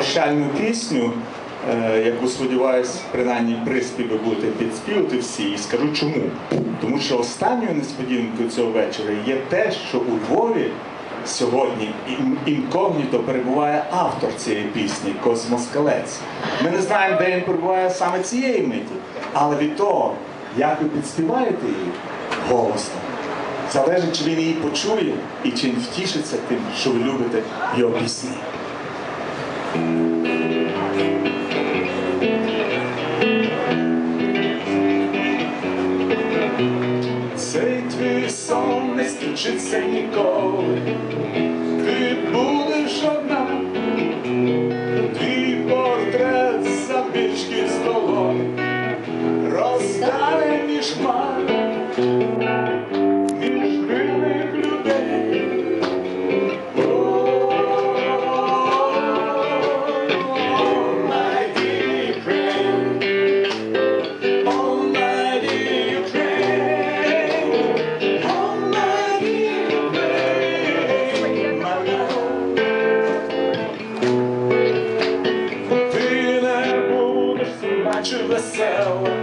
прощальну пісню, е, яку сподіваюсь, принаймні приспіви будете підспівати всі, і скажу чому. Тому що останньою несподіванкою цього вечора є те, що у Львові сьогодні інкогніто перебуває автор цієї пісні Космос Калець. Ми не знаємо, де він перебуває саме цієї миті, але від того, як ви підспіваєте її голосно, залежить, чи він її почує і чи він втішиться тим, що ви любите його пісні. Цей твій сон не скінчиться ніколи, ти будеш одна, tribulação.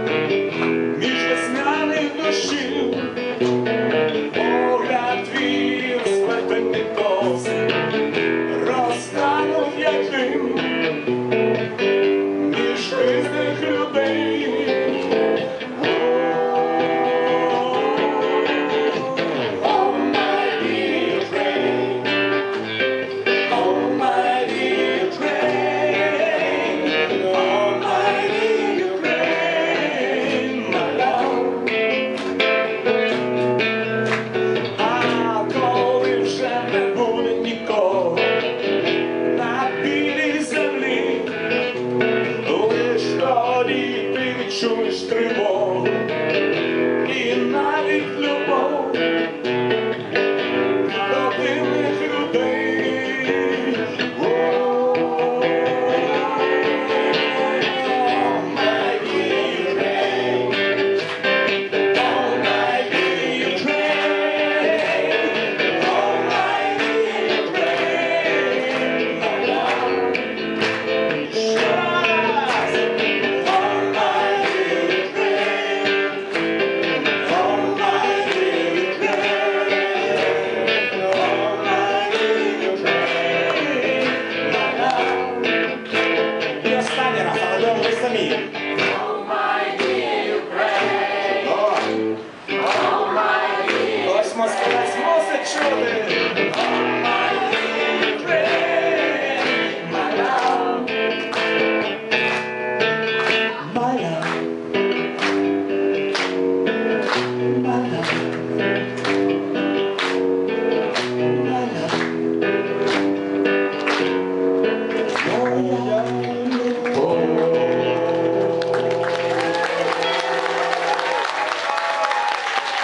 Whoa. Yeah.